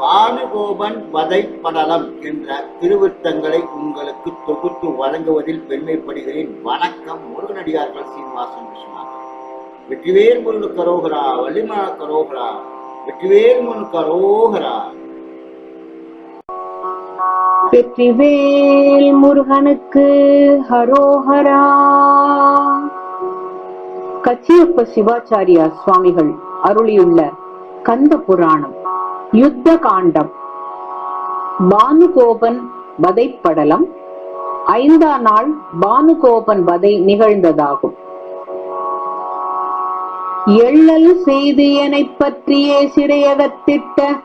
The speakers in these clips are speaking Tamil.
ஆணுகோபன் வதை படலம் என்ற திருவிருத்தங்களை உங்களுக்கு தொகுத்து வழங்குவதில் பெருமைப்படுகிறேன். வணக்கம் முருகனடியார்கள் சீனிவாசன் விஸ்வநாதன். வெற்றிவேல் முருகு கரோகரா வள்ளிமல கரோகரா வெற்றிவேல் முருகு கரோகரா. வெற்றிவேல் முருகனுக்கு ஹரோஹரா. கச்சியப்ப சிவாச்சாரியா சுவாமிகள் அருளியுள்ள கந்த புராணம். யுத்த காண்டம் பானுகோபன் வதைப்படலம். ஐந்தாம் நாள் பானுகோபன் வதை நிகழ்ந்ததாகும். எள்ளல் செய்தியனை பற்றியே சிறையகத்திட்ட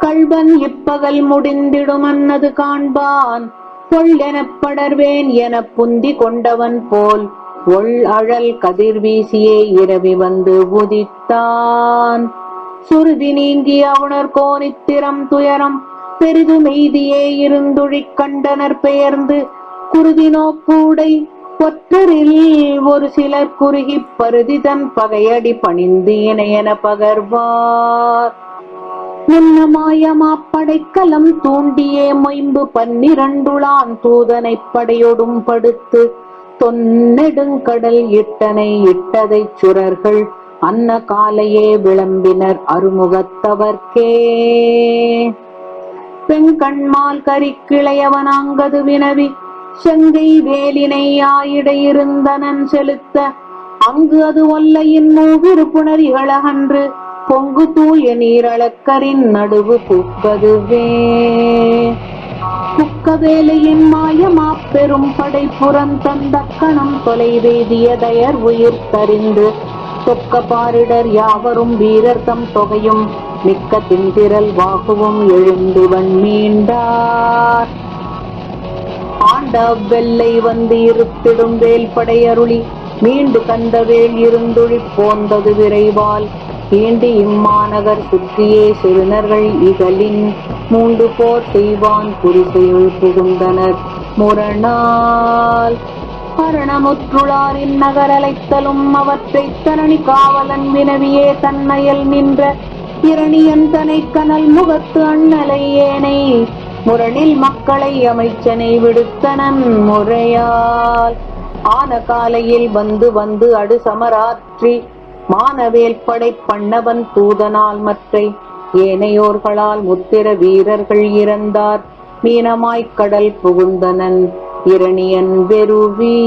கள்வன் இப்பகல் முடிந்திடும் அன்னது காண்பான். கொள் எனப் படர்வேன் என புந்தி கொண்டவன் போல் ஒள் அழல் கதிர்வீசியே இரவி வந்து உதித்தான். சுருதி நீங்கி அவுணர் கோணித்திரம் துயரம் பெரிது மெய்தியே இருந்துழிக் கண்டனர் பெயர்ந்து குருதி நோக்கூடை ஒற்றரில் ஒரு சிலர் குறுகிப் பருதிதன் பகையடி பணிந்து இணையன பகர்வார். உன்னமாயமா படைக்கலம் தூண்டியே மொயம்பு பன்னிரண்டுளான் தூதனைப் படையொடும் படுத்து தொன்னெடுங்கடல் இட்டனை இட்டதைச் சுரர்கள் அன்ன காலையே விளம்பினர் அருமுகத்தவர்க்கே. பெண்கண்மால் கரிக்கிளையவனாங்கது வினவி செங்கை வேலினை ஆயிடையிருந்தனன் செலுத்த அங்கு அது ஒல்லையின் மூவிரு புணரிகளகன்று பொங்கு தூய நீரளக்கரின் நடுவு புக்கதுவே புக்கவேலையின் மாயமா பெரும் படை புறந்தந்த கணம் தொலைவேதிய தயர் உயிர் தறிந்து சொக்க பாரிடர் யாவரும் வீரர் தம் தொகையும் மிக்க திந்திரல் வாகுவும் எழுந்துவன் மீண்டார். ஆண்ட வெள்ளை வந்து இருத்திடும் வேல் படையருளி மீண்டு கந்த வேல் இருந்துழி போந்தது விரைவால். ஈண்டி இம்மாநகர் சுற்றியே சிறுநர்கள் இகலின் மூண்டு போர் செய்வான் குறிசையுள் புகுந்தனர் முரணால். மரணமுற்றுளாரின் நகரலைத்தலும் அவற்றைத் தரணி காவலன் வினவியே தன்னையல் நின்ற இரணியன் தனை கனல் முகத்து அண்ணலை ஏனை முரணில் மக்களை அமைச்சனை விடுத்தனன் முறையால். ஆன காலையில் வந்து வந்து அடு சமராற்றி மானவேல் படை பண்ணவன் தூதனால் மற்றை ஏனையோர்களால் முத்திர வீரர்கள் இறந்தார். மீனமாய்க் கடல் புகுந்தனன். இரணியன் வெறுவி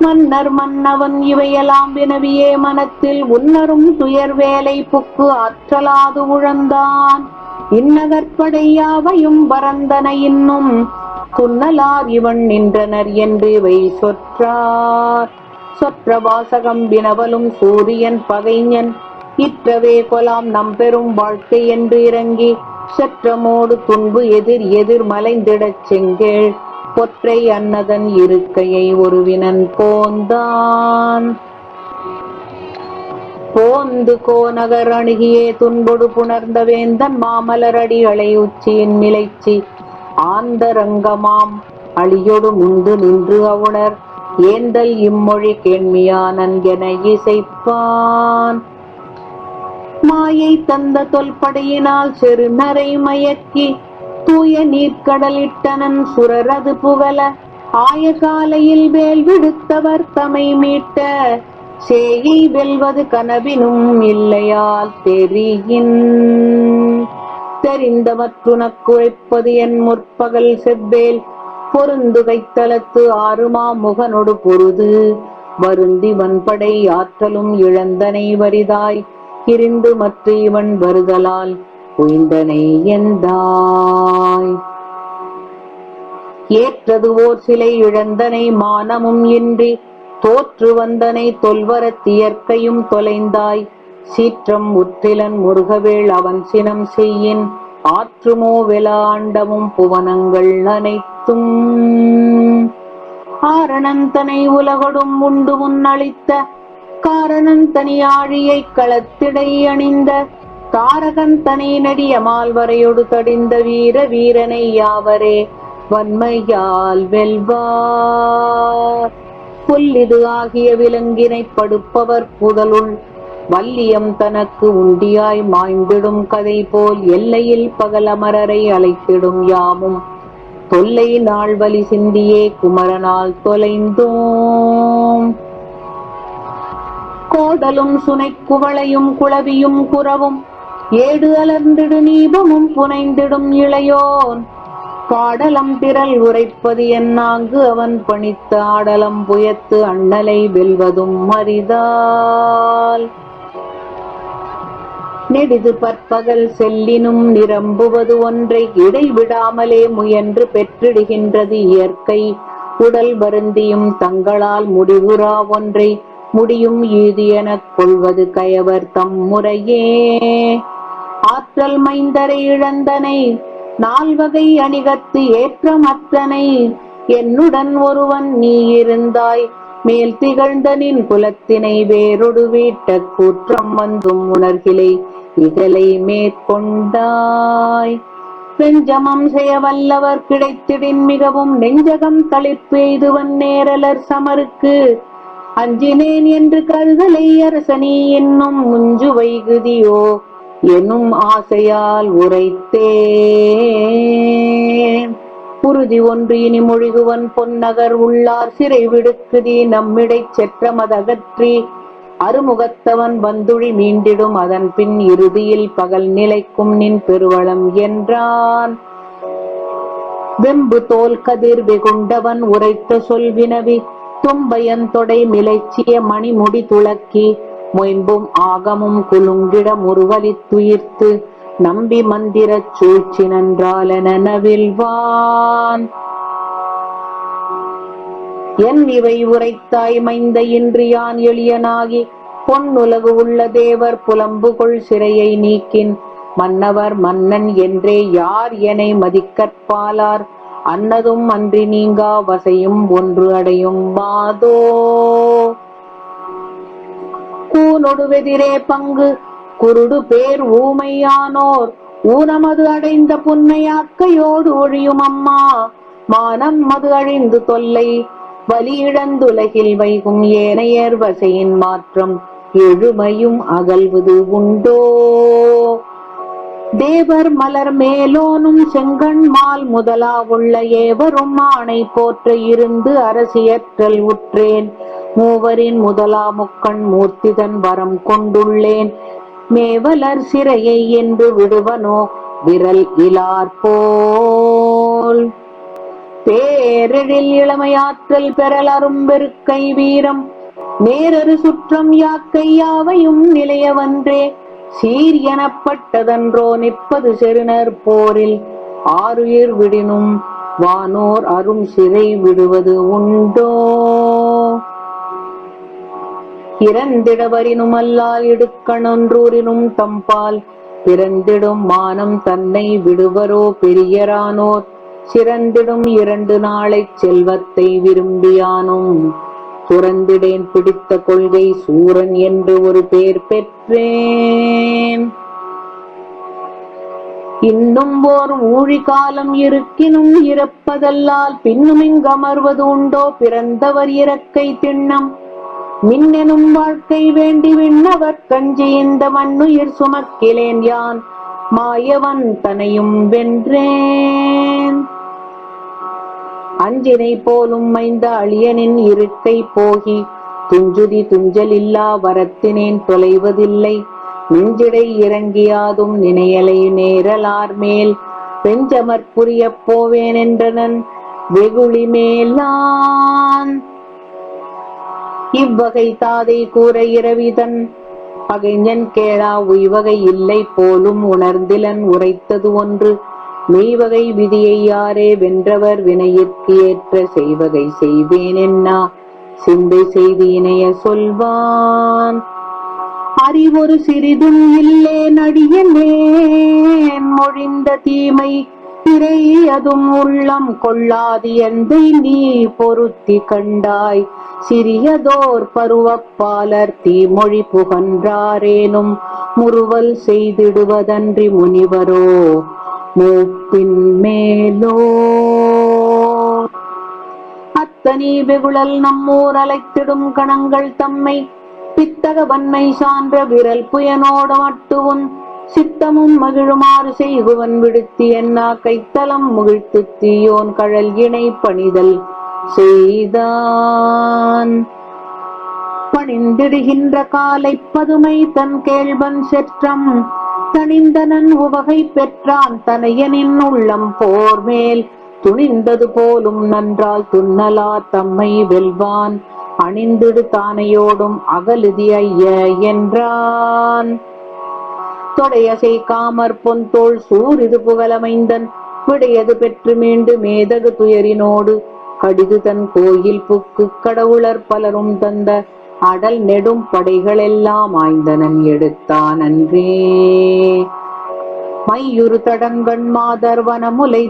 மன்னர் மன்னவன் இவையெல்லாம் வினவியே மனத்தில் உன்னரும் துயர் வேலை புக்கு ஆற்றலாது உழந்தான். இன்னதற்படையாவையும் பரந்தன இன்னும். துன்னலார் இவன் நின்றனர் என்று இவை சொற்றார். சொற்ற வாசகம் வினவலும் சூரியன் பகைஞன். இற்றவே கொலாம் நம்பெரும் வாழ்க்கை என்று இறங்கி அச்சற்றமோடு துன்பு எதிர் எதிர் மலைந்திடச் செங்கேள். பொற்றை அன்னதன் இருக்கையை ஒருவினன் போந்தான். போந்து கோநகர் அணுகியே துன்பொடு புணர்ந்த வேந்தன் மாமலரடிகளை உச்சியின் நிலைச்சி. ஆந்தரங்கமாம் அழியொடு முந்து நின்று அவுணர். ஏந்தல் இம்மொழி கேண்மியானன் என இசைப்பான். மாயை தந்த தொல்படையினால் செரு நரை மயக்கி தூய நீர்க்கடலிட்டனன் சுரரது புகல ஆய காலையில் வேல் விடுத்தவர் தமை மீட்ட சேயை வெல்வது கனவினும் இல்லையால் தெரியின். தெரிந்தவற்றுனக்குரைப்பது என் முற்பகல் செவ்வேல். பொருந்து வைத்தலத்து ஆறுமா முகனொடு பொருது. வருந்தி வன்படை ஆற்றலும் இழந்தனை வரிதாய். இருந்து மற்ற இவன் வருதலால் உய்ந்தனை எந்தாய்? ஏற்றது ஓர் சிலை இழந்தனை மானமும் இன்றி தோற்று வந்தனை தொல்வரத் இயற்கையும் தொலைந்தாய். சீற்றம் உற்றிலன் முருகவேள் அவன் சினம் செய்யின் ஆற்றுமோ வெலாண்டமும் புவனங்கள் அனைத்தும் ஆரணந்தனை உலகொடும் உண்டு முன்னளித்த காரணன் தனியாழியைக் களத்திடை அணிந்த தாரகந்தனை நடிய மால்வரையொடு தடிந்த வீர வீரனை யாவரே வன்மையால் வெல்வார். புல்லிது ஆகிய விலங்கினை படுப்பவர் புதலுள் வல்லியம் தனக்கு உண்டியாய் மாய்ந்திடும் கதை போல் எல்லையில் பகலமரரை அழைத்திடும் யாமும். தொல்லை நாள் வலி சிந்தியே குமரனால் தொலைந்தோம். கோடலும் சுனை குவளையும் குளவியும் குறவும். ஏடு அலர்ந்திடு நீபமும் புனைந்திடும் இளையோன். பாடலம் திரள் உரைப்பது என்னாங்கு அவன் பணித்த ஆடலம் புயத்து அண்ணலை வெல்வதும் மரிதால் நெடிது பற்பகல் செல்லினும் நிரம்புவது ஒன்றை இடைவிடாமலே முயன்று பெற்றிடுகின்றது இயற்கை. உடல் வருந்தியும் தங்களால் முடிவுறா ஒன்றை முடியும் இது எனக் கொள்வது கயவர் தம் முறையே. ஆற்றல் மைந்தரை இழந்தனை நால்வகை அணிகத்து ஏற்றமற்றனை என்னுடன் ஒருவன் நீ இருந்தாய். மேல் திகழ்ந்த நின் குலத்தினை வேறொடு வீட்ட கூற்றம் வந்தும் உணர்கிலை இதழை மேற்கொண்டாய். பெஞ்சமம் செய்ய வல்லவர் கிடைத்திடின் மிகவும் நெஞ்சகம் தளிர்ப்பெய்துவன் நேரலர் சமருக்கு. அஞ்சினேன் என்று கருதலை அரசனி என்னும் முஞ்சு வைகுதியோ எனும் ஆசையால் உரைத்தே உறுதி ஒன்று இனி மொழிகுவன் பொன்னகர் உள்ளார் சிறை விடுக்குதி நம்மிடைச் செற்றமதகற்றி. அருமுகத்தவன் வந்துழி மீண்டிடும் அதன் பின் இறுதியில் பகல் நிலைக்கும் நின் பெருவளம் என்றான். வெம்பு தோல் கதிர் வெகுண்டவன் உரைத்த சொல் வினவி தும்பையன் தொடை மிளைச்சிய மணிமுடி துளக்கி மொயம்பும் ஆகமும் குலுங்கிட முருவலி துயிர்த்து நம்பி மந்திரச் சூழ்ச்சி நன்றால நவில்வான் என் இவை உரைத்தாய் மைந்த இன்று யான் எளியனாகி பொன்னுலகு உள்ள தேவர் புலம்புகொள் சிறையை நீக்கின். மன்னவர் மன்னன் என்றே யார் என மதிக்கற்பாலார்? அன்னதும் அன்றி நீங்கா வசையும் ஒன்று அடையும் மாதோ. கூனொடுவெதிரே பங்கு குருடு பேர் ஊமையானோர். ஊனமது அடைந்த புன்னையாக்கையோடு ஒழியும் அம்மா. மானம் மது அழிந்து தொல்லை வலி இழந்துலகில் வைகும் ஏனையர் வசையின் மாற்றம் எழுமையும் அகல்வது உண்டோ. தேவர் மலர் மேலோனும் செங்கண் மால் முதலா உள்ள ஏவரும் ஆணை போற்ற இருந்து அரசியற்றல் உற்றேன். மூவரின் முதலா முக்கண் மூர்த்திதன் வரம் கொண்டுள்ளேன். மேவலர் சிறையை என்று விடுவனோ? விரல் இலார் போல். பேரெழில் இளமையாற்றல் பெறலரும் வெறுக்கை வீரம். நேரரு சுற்றம் யாக்கையாவையும் நிலைய நிலையவன்றே. சீர் எனப்பட்டதன்றோ நிற்பது செருணர் போரில் ஆறுயிர் விடினும் வானோர் அரும் சிறை விடுவது உண்டோ? இறந்திடவரினும் அல்லால் இடுக்கணொன்றூரினும் தம்பால் பிறந்திடும் மானம் தன்னை விடுவரோ பெரியரானோர்? சிறந்திடும் இரண்டு நாளைச் செல்வத்தை விரும்பியானோம். துறந்திடேன் பிடித்த கொள்கை சூரன் என்று ஒரு பேர் பெற்றேன். இன்னும் ஓர் ஊழி காலம் இருக்கினும் இறப்பதல்லால் பின்னும் இங்கமர்வது உண்டோ? பிறந்தவர் இறக்கை திண்ணம். மின்னெனும் வாழ்க்கை வேண்டி விண்ணவர் கஞ்சி இந்த மண்ணுயிர் சுமக்கிலேன் யான். மாயவன் தனையும் வென்றேன். அஞ்சினை போலும் மைந்த அழியனின் இருக்கை போகி துஞ்சுதி துஞ்சலில்லா வரத்தினேன் தொலைவதில்லை. நெஞ்சிடை இறங்கியாதும் நினையலை நேரலார் மேல் பெஞ்சமற் புரியப் போவேன் என்றனன் வெகுளி மேலான். இவ்வகை தாதை கூற இரவிதன் பகைஞன் கேளா உய்வகை இல்லை போலும் உணர்ந்திலன் உரைத்தது ஒன்று. மெய்வகை விதியை யாரே வென்றவர் வினையிற்கு ஏற்ற செய்வகை செய்வேன் என்னா சிந்தை செய்து இணைய சொல்வான். அறிவொரு சிறிதும் இல்லே நடியனேன். மொழிந்த தீமை திரையதும் உள்ளம் கொள்ளாது எந்தை நீ பொருத்தி கண்டாய். சிறியதோர் பருவப்பாலர் தீமொழி புகன்றாரேனும். முறுவல் செய்திடுவதன்றி முனிவரோ மூப்பின் மேலோ அத்தனி வெகுழல் நம்மூர் அலைத்திடும் கணங்கள் தம்மை பித்தக வன்மை சான்ற விரல் புயனோட மட்டுவும் சித்தமும் மகிழுமாறு செய்குவன் விடுத்தி என்னா கைத்தலம் முகிழ்த்து தீயோன் கழல் இணை பணிதல் செய்தான். பணிந்திடுகின்ற காலை பதுமை தன் கேள்வன் செற்றம் தணிந்தனன் உவகை பெற்றான் தனையனின் உள்ளம் போர் மேல் துணிந்தது போலும் நன்றால் துன்னலா தம்மை வெல்வான். அணிந்திடு தானையோடும் அகலுதி ஐய என்றான். தொடையசை காமர் பொன்தோள் சூரிது புகழமைந்தன். விடையது பெற்று மீண்டு மேதகு துயரினோடு. கடிது தன் கோயில் புக்கு கடவுளர் பலரும் தந்த அடல் நெடும் படைகளெல்லாம் ஆய்ந்தனன் எடுத்தான் அன்றே மையுறு தடங்கண் மாதர்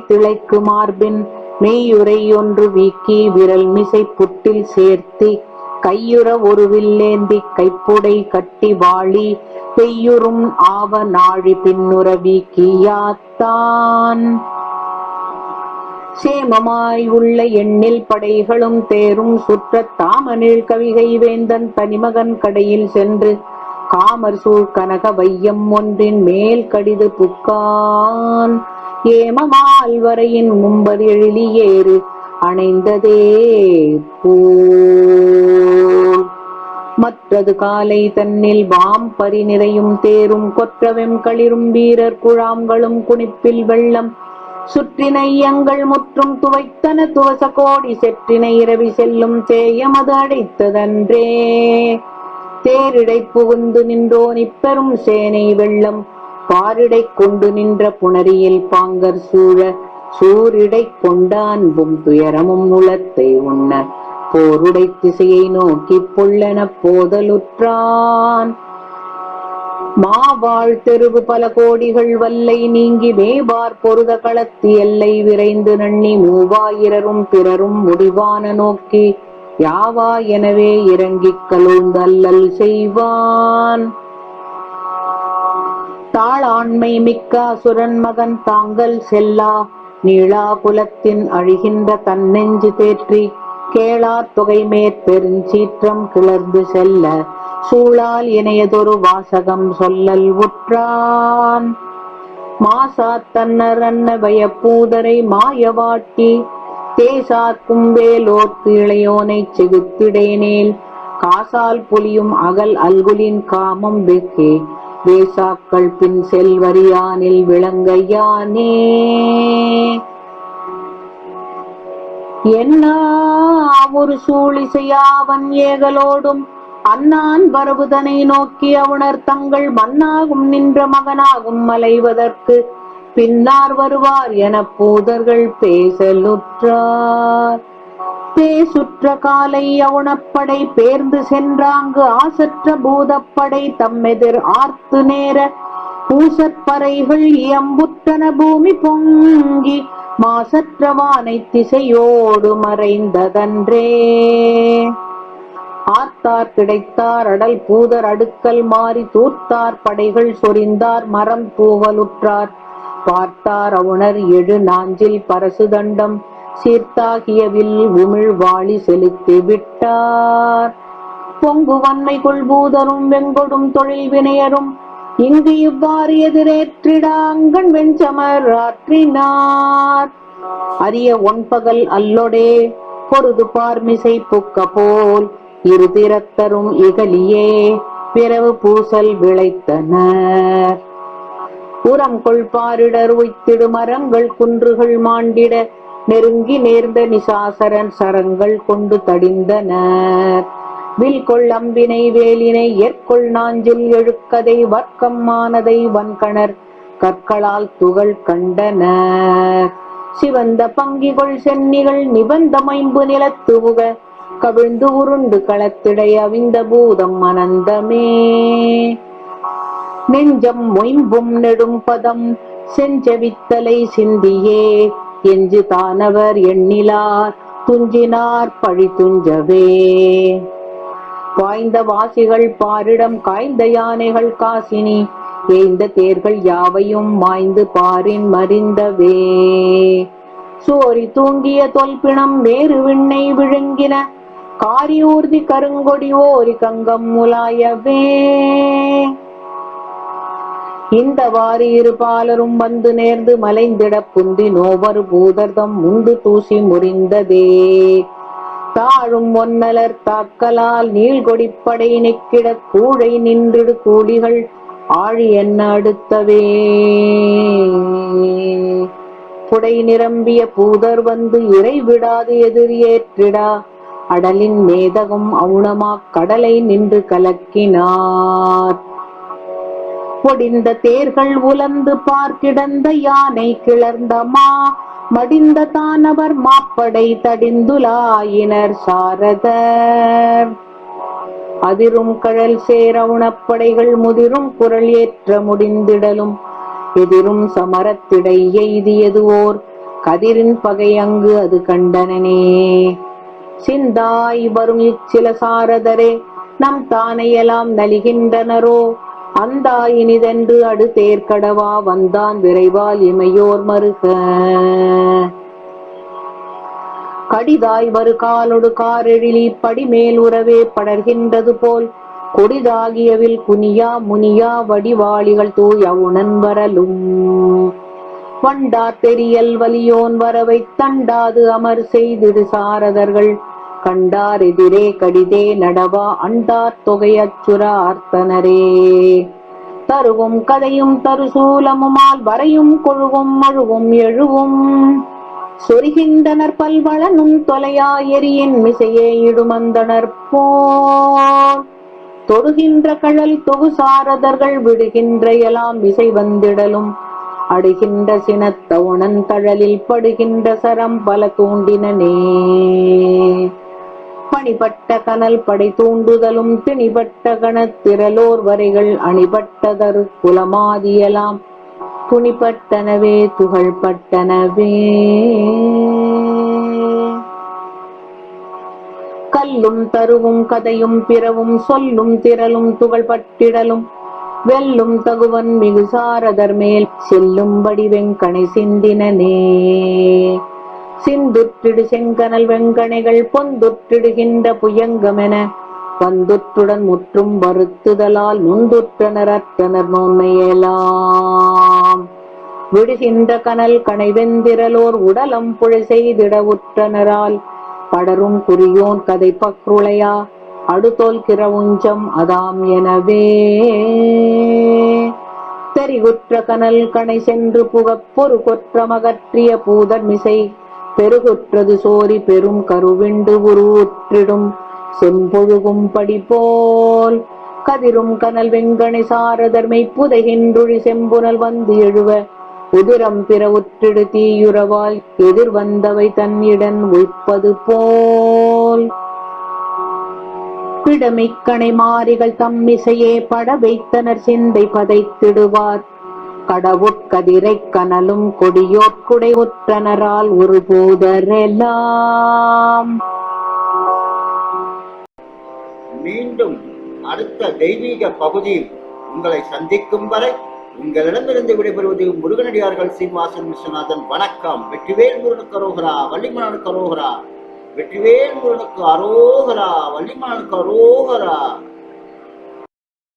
திளைக்கு மார்பின் மெய்யுரை ஒன்று வீக்கி விரல் மிசை புட்டில் சேர்த்தி கையுற ஒரு வில்லேந்தி கைப்புடை கட்டி வாழி பெய்யுறும் ஆவ நாழி பின்னுற வீக்கியாத்தான் சேமமாய் உள்ள எண்ணில் படைகளும் தேரும் சுற்ற தாமனில் கவிகை வேந்தன் தனிமகன் கடையில் சென்று காமர் சூழ் கனக வையம் ஒன்றின் மேல் கடிது புக்கான். ஏமமால் வரையின் மும்பர் எழிலி ஏறு அணைந்ததே பூ மற்றது காலை தன்னில் வாம் பரி நிறையும் தேரும் கொற்றவெம் களிரும் வீரர் குழாம்களும் குனிப்பில் வெள்ளம் சுற்றினை எங்கள் முற்றும் துவைத்தன துவச கோடி செற்றினை இரவி செல்லும் தேயமது அடைத்ததன்றே. தேரிடை புகுந்து நின்றோன் இப்பெரும் சேனை வெள்ளம் பாரிடை கொண்டு நின்ற புணரியில் பாங்கர் சூழ சூரிடை கொண்ட அன்பும் துயரமும் உளத்தை உண்ண போருடை திசையை நோக்கி பொள்ளன போதலுற்றான். மாவாழ் தெருவு பல கோடிகள் வல்லை நீங்கி மேவார் பொருத களத்தி எல்லை விரைந்து நண்ணி மூவாயிரரும் பிறரும் முடிவான நோக்கி யாவா எனவே இறங்கிக் கலூந்தல்லல் செய்வான். தாளாண்மை மிக்க அசுரன் மகன் தாங்கள் செல்லா நீளா குலத்தின் அழிகின்ற தன்னெஞ்சு தேற்றி கேளார் தொகை மேற்பெருஞ்சீற்றம் கிளர்ந்து செல்ல சூழால் இணையதொரு வாசகம் சொல்லல் உற்றான். மாசாத் தன்னர் அன்ன பயப்பூதரை மாயவாட்டி தேசார்க்கும் வேலோர்க்கு இளையோனைச் செகுத்திடேனேல் காசால் புலியும் அகல் அல்குலின் காமம் வெக்கே வேசாக்கள் பின் செல்வரியானில் விளங்கையானே. என்ன ஒரு சூழிசையாவன் ஏகலோடும் அண்ணான் வரவுதனை நோக்கி அவுணர் தங்கள் மண்ணாகும் நின்ற மகனாகும் மலைவதற்கு. பின்னார் வருவார் என பூதர்கள் பேசலுற்றார். பேசுற்ற காலை அவுணப்படை பேர்ந்து சென்றாங்கு ஆசற்ற பூதப்படை தம்மெதிர் ஆர்த்து நேர. பூசற்பறைகள் இயம்புற்றன பூமி பொங்கி மாசற்றவானை திசையோடு மறைந்ததன்றே. ஆத்தார் கிடைத்தார் அடல் பூதர் அடுக்கல் மாறி தூர்த்தார் படைகள் சொரிந்தார் மரம் தூவலுற்றார் பார்த்தார் அவுணர் எழு நாஞ்சில் பரசு தண்டம் சீர்த்தாகியவில் உமிழ் வாளி செலுத்தி விட்டார். பொங்கு வன்மை கொள்பூதரும் வெங்கொடும் தொழில் வினையரும் இங்கு இவ்வாறு எதிரேற்றிடாங்கண் வெஞ்சமர் ஆற்றினார். அரிய ஒன்பகல் அல்லொடே பொருது பார்மிசை புக்க போல் இரு திறத்தரும் இகலியே பிறவு பூசல் விளைத்தனர் உரம் கொள்பாரிடர் உய்த்திடு மரங்கள் குன்றுகள் மாண்டிட நெருங்கி நேர்ந்த நிசாசரன் சரங்கள் கொண்டு தடிந்தனர் வில் அம்பினை வேலினை ஏற்கொள் நாஞ்சில் எழுக்கதை வர்க்கம்மானதை வன்கணர் கற்களால் துகள் கண்டனர் சிவந்த பங்கிகள் சென்னிகள் நிபந்தமைம்பு நிலத்துவுக கவிழ்ந்து உருண்டு களத்திடை அவிந்த பூதம் அனந்தமே. நெஞ்சம் மொயம்பும் நெடும் பதம் செஞ்சவித்தலை சிந்தியே. எஞ்சு தானவர் எண்ணிலார் துஞ்சினார் பழி துஞ்சவே. பாய்ந்த வாசிகள் பாரிடம் காய்ந்த யானைகள் காசினி. ஏய்ந்த தேர்கள் யாவையும் மாய்ந்து பாரின் மறிந்தவே. சோரி தூங்கிய தொல்பிணம் வேறு விண்ணை விழுங்கின. காரியூர்தி கருங்கொடி ஓரி கங்கம் முலாயவே. இந்த வாரி இரு பாலரும் வந்து நேர்ந்து மலைந்திட புந்தி நோவர் பூதர்தம் முண்டு தூசி முறிந்ததே. தாழும் ஒன்னலர் தாக்கலால் நீள்கொடிப்படை நிக்கிட கூழை நின்றிடு கூடிகள் ஆழி என்ன அடுத்தவே. புடை நிரம்பிய பூதர் வந்து இறை விடாது எதிரியேற்றிடா ஏற்றிடா. அடலின் மேதகம் அவுணமாக் கடலை நின்று கலக்கினார். ஒடிந்த தேர்கள் உலர்ந்து பார்க்கிடந்த யானை கிளர்ந்தமா மடிந்த தானவர் மாப்படை தடிந்துலாயினர் சாரதர். அதிரும் கழல் சேர உணப்படைகள் முதிரும் குரல் ஏற்ற முடிந்திடலும் எதிரும் சமரத்திடை எய்தியது ஓர் கதிரின் பகை அங்கு அது கண்டனனே. சிந்தாய் வரும் இச்சில சாரதரே நம் தானையெல்லாம் நலிகின்றனரோ. அந்தா இனிதென்று அடு தேர்க்கடவா வந்தான் விரைவால் இமையோர் மறுக கடிதாய் வரு காலொடு காரெழிலி படிமேல் உறவே படர்கின்றது போல் கொடிதாகியவில் குனியா முனியா வடிவாளிகள் தூய உணன் வரலும். வண்டார் தெரியல் வலியோன் வரவை தண்டாது அமர் செய்திடு சாரதர்கள். கண்டார் எதிரே கடிதே நடவா அண்டார் தொகையச்சுர அர்த்தனரே தருவும் கதையும் தருசூலமுமால் வரையும் கொழுவும் மழுவும் எழுவும். சொரிகின்றனர் பல்வளனும் தொலையா எரியின் மிசையே இடுமந்தனர் போல். தொடுகின்ற கழல் தொகு சாரதர்கள் விடுகின்ற எலாம் இசை வந்திடலும். அடுகின்ற சினத்த உணன் தழலில் படுகின்ற சரம் பல தூண்டினனே. பணிபட்ட கனல் படை தூண்டுதலும் திணிபட்ட கணத்திரலோர் வரைகள் அணிபட்டதரு குலமாதியலாம். துணிப்பட்டனவே துகள்பட்டனவே. கல்லும் தருவும் கதையும் பிறவும் சொல்லும் திரளும் துகள்பட்டிடலும். வெல்லும் தகுவன் மிகு சாரதர் மேல் செல்லும்படி வெங்கணை சிந்தினனே. சிந்துற்றிடு செங்கனல் வெங்கணைகள் பொந்துற்றிடுகின்ற புயங்கமென பந்துற்றுடன் முற்றும் வருத்துதலால் நுந்துற்றனர் அற்றனர் நோன்மையலாம் விடுகின்ற கனல் கனைவெந்திரலோர் உடலம் புழை செய்திட உற்றனரால் படரும் குறியோன் கதை பக்ருளையா அடுதோல் கிரவுஞ்சம் அதாம் எனவே. தெரிகுற்ற கனல் கணை சென்று புகப்பொரு கொற்றமகற்றிய பூதன் மிசை பெருகுற்றது சோரி பெரும் கருவிண்டு உருவுற்றிடும். செம்பொழுகும் படி போல் கதிரும் கனல் வெங்கணை சாரதர்மை புதைகின்றுழி செம்புனல் வந்து எழுவ. உதிரம் பிற உற்றிடு தீயுறவால் எதிர் வந்தவை தன்னிடன் உய்ப்பது போல். பிடமிக்கணை மாறிகள் தம்மிசையே பட வைத்தனர் சிந்தை பதைத்திடுவார். கடவுட்கதிரை கனலும் கொடியோற்குடை உற்றனரால் ஒரு போதரெல்லாம். மீண்டும் அடுத்த தெய்வீக பகுதியில் உங்களை சந்திக்கும் வரை உங்களிடமிருந்து விடைபெறுவது முருகனடியார்கள் சீனிவாசன் விஸ்வநாதன். வணக்கம். வெற்றிவேல் முருகனுக்கு அரோகரா வள்ளிமலனுக்கு அரோகரா. வெற்றிவேல் முருகனுக்கு அரோகரா வள்ளிமலனுக்கு அரோகரா.